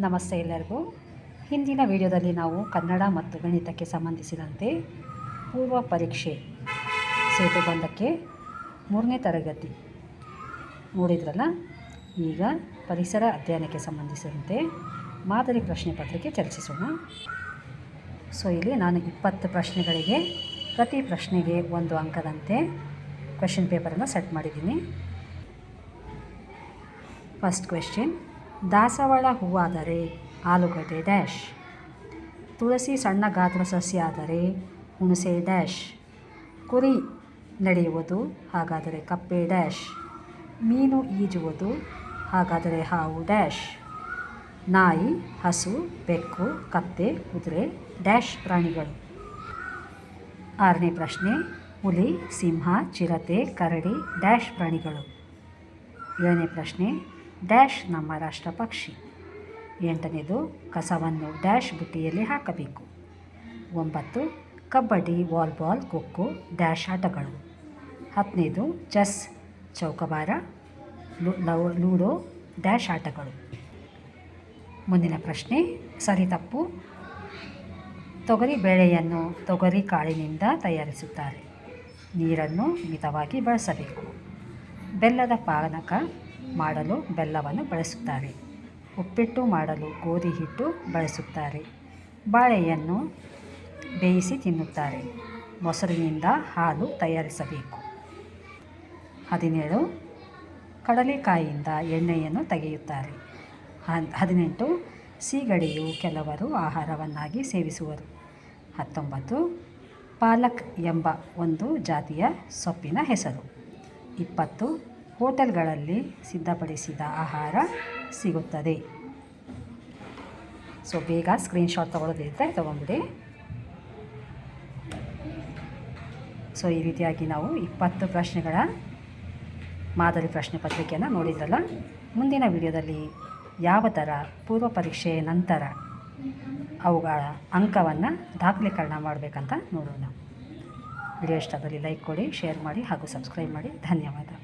ನಮಸ್ತೆ ಎಲ್ಲರಿಗೂ. ಹಿಂದಿನ ವಿಡಿಯೋದಲ್ಲಿ ನಾವು ಕನ್ನಡ ಮತ್ತು ಗಣಿತಕ್ಕೆ ಸಂಬಂಧಿಸಿದಂತೆ ಪೂರ್ವ ಪರೀಕ್ಷೆ ಸೇತುಬಂಧಕ್ಕೆ ಮೂರನೇ ತರಗತಿ ನೋಡಿದ್ರಲ್ಲ? ಈಗ ಪರಿಸರ ಅಧ್ಯಯನಕ್ಕೆ ಸಂಬಂಧಿಸಿದಂತೆ ಮಾದರಿ ಪ್ರಶ್ನೆ ಪತ್ರಿಕೆ ಚರ್ಚಿಸೋಣ. ಸೊ, ಇಲ್ಲಿ ನಾನು ಇಪ್ಪತ್ತು ಪ್ರಶ್ನೆಗಳಿಗೆ ಪ್ರತಿ ಪ್ರಶ್ನೆಗೆ ಒಂದು ಅಂಕದಂತೆ ಕ್ವೆಶನ್ ಪೇಪರನ್ನು ಸೆಟ್ ಮಾಡಿದ್ದೀನಿ. ಫಸ್ಟ್ ಕ್ವೆಶ್ಚನ್ ದಾಸವಾಳ ಹೂವಾದರೆ ಆಲೂಗಡ್ಡೆ ಡ್ಯಾಶ್. ತುಳಸಿ ಸಣ್ಣ ಗಾತ್ರ ಸಸ್ಯ ಆದರೆ ಹುಣಸೆ ಡ್ಯಾಶ್. ಕುರಿ ನಡೆಯುವುದು ಹಾಗಾದರೆ ಕಪ್ಪೆ ಡ್ಯಾಶ್. ಮೀನು ಈಜುವುದು ಹಾಗಾದರೆ ಹಾವು ಡ್ಯಾಶ್. ನಾಯಿ, ಹಸು, ಬೆಕ್ಕು, ಕತ್ತೆ, ಕುದುರೆ, ಡ್ಯಾಶ್ ಪ್ರಾಣಿಗಳು. ಆರನೇ ಪ್ರಶ್ನೆ, ಹುಲಿ, ಸಿಂಹ, ಚಿರತೆ, ಕರಡಿ, ಡ್ಯಾಶ್ ಪ್ರಾಣಿಗಳು. ಏಳನೇ ಪ್ರಶ್ನೆ ಡ್ಯಾಶ್ ನಮ್ಮ ರಾಷ್ಟ್ರ ಪಕ್ಷಿ. ಎಂಟನೇದು, ಕಸವನ್ನು ಡ್ಯಾಶ್ ಬುಟ್ಟಿಯಲ್ಲಿ ಹಾಕಬೇಕು. ಒಂಬತ್ತು, ಕಬಡ್ಡಿ, ವಾಲ್ಬಾಲ್, ಖೋಖೋ, ಡ್ಯಾಶ್ ಆಟಗಳು. ಹತ್ತನೇದು, ಚೆಸ್, ಚೌಕಬಾರ ಲೂಡೋ, ಡ್ಯಾಶ್ ಆಟಗಳು. ಮುಂದಿನ ಪ್ರಶ್ನೆ, ಸರಿ ತಪ್ಪು. ತೊಗರಿ ಬೇಳೆಯನ್ನು ತೊಗರಿ ಕಾಳಿನಿಂದ ತಯಾರಿಸುತ್ತಾರೆ. ನೀರನ್ನು ಮಿತವಾಗಿ ಬಳಸಬೇಕು. ಬೆಲ್ಲದ ಪಾನಕ ಮಾಡಲು ಬೆಲ್ಲವನ್ನು ಬಳಸುತ್ತಾರೆ. ಉಪ್ಪಿಟ್ಟು ಮಾಡಲು ಗೋಧಿ ಹಿಟ್ಟು ಬಳಸುತ್ತಾರೆ. ಬಾಳೆಯನ್ನು ಬೇಯಿಸಿ ತಿನ್ನುತ್ತಾರೆ. ಮೊಸರಿನಿಂದ ಹಾಲು ತಯಾರಿಸಬೇಕು. ಹದಿನೇಳು. ಕಡಲೆಕಾಯಿಯಿಂದ ಎಣ್ಣೆಯನ್ನು ತೆಗೆಯುತ್ತಾರೆ. ಹದಿನೆಂಟು. ಸೀಗಡಿಯು ಕೆಲವರು ಆಹಾರವನ್ನಾಗಿ ಸೇವಿಸುವರು. ಹತ್ತೊಂಬತ್ತು. ಪಾಲಕ್ ಎಂಬ ಒಂದು ಜಾತಿಯ ಸೊಪ್ಪಿನ ಹೆಸರು. ಇಪ್ಪತ್ತು. ಹೋಟೆಲ್ಗಳಲ್ಲಿ ಸಿದ್ಧಪಡಿಸಿದ ಆಹಾರ ಸಿಗುತ್ತದೆ. ಸೊ ಬೇಗ ಸ್ಕ್ರೀನ್ಶಾಟ್ ತೊಗೊಳ್ಳೋದಿದ್ರೆ ತೊಗೊಂಬಿಡಿ. ಸೊ ಈ ರೀತಿಯಾಗಿ ನಾವು ಇಪ್ಪತ್ತು ಪ್ರಶ್ನೆಗಳ ಮಾದರಿ ಪ್ರಶ್ನೆ ಪತ್ರಿಕೆಯನ್ನು ನೋಡಿದ್ರಲ್ಲ? ಮುಂದಿನ ವಿಡಿಯೋದಲ್ಲಿ ಯಾವ ಥರ ಪೂರ್ವ ಪರೀಕ್ಷೆಯ ನಂತರ ಅವುಗಳ ಅಂಕವನ್ನು ದಾಖಲೀಕರಣ ಮಾಡಬೇಕಂತ ನೋಡೋಣ. ವಿಡಿಯೋ ಇಷ್ಟದಲ್ಲಿ ಲೈಕ್ ಕೊಡಿ, ಶೇರ್ ಮಾಡಿ ಹಾಗೂ ಸಬ್ಸ್ಕ್ರೈಬ್ ಮಾಡಿ. ಧನ್ಯವಾದ.